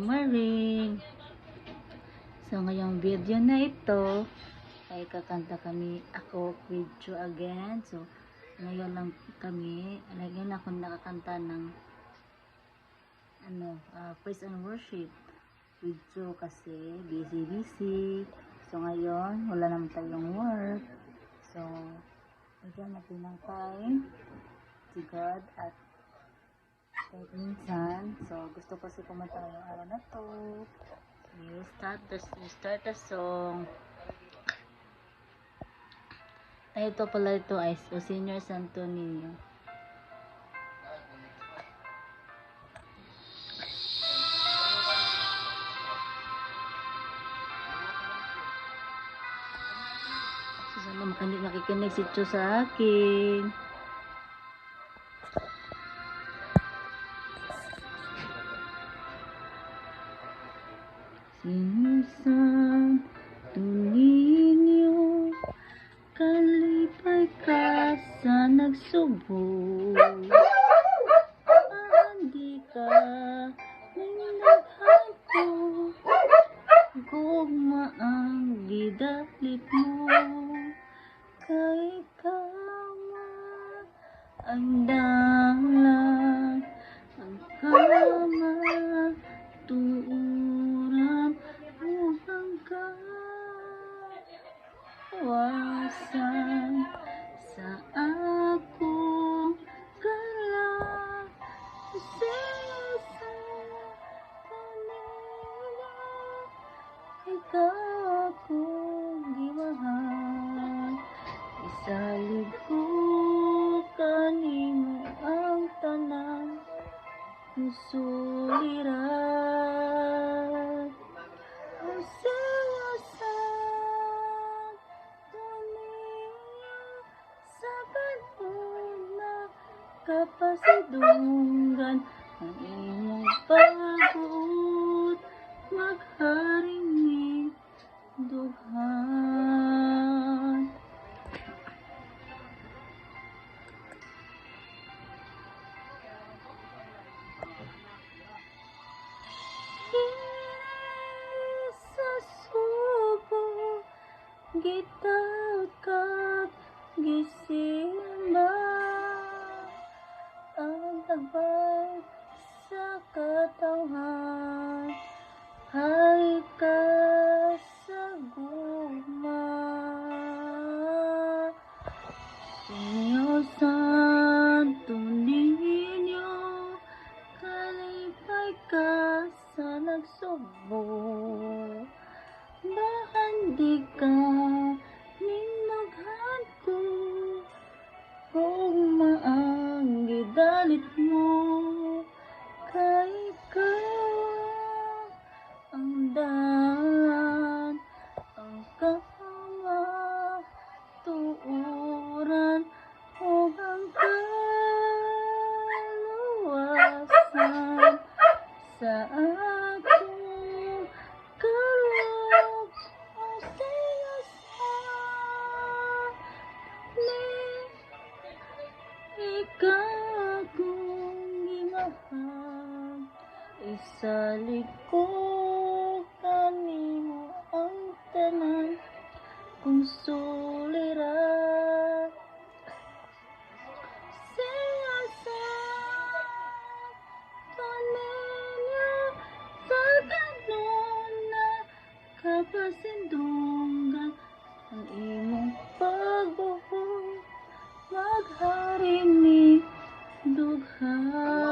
Maring. So, ngayong video na ito, ay kakanta kami ako with you again. So, ngayon lang kami, ngayon ako nakakanta ng ano, ah, praise and worship with you kasi busy busy. So, ngayon, wala naman tayong work. So, bigyan natin ng time to God at kahit minsan. So, gusto ko kasi kumanta ngayong araw na to. You start the, you start the song. Ito pala ito ay so Senior Santo Niño. So, sana makanig nakikinig si Cho sa akin. Sinusang ninyo Kalipay ka sa nagsubo Hindi ka Ninaghan ko Gugma ang gidalit mo. Kay kama Ang danglan Wasan sa akong sa kanila. Ikaw akong gimahal Isalig ko kanimo ang tanan. Suliran Kapasidunggan Ang imong pagod Magharing dughan sa subo gitagkat gisimba tagbay sa katawhan hari ka sa guma Señor Santo Niño kalipay ka sa nagsubo ko Kung gidalit mo Isalig ko kanimo ang tanan Kung suliran Siya sa kanino Sa kanuna Kapasindungan Ang imong pagbuhong Maghari ni dughan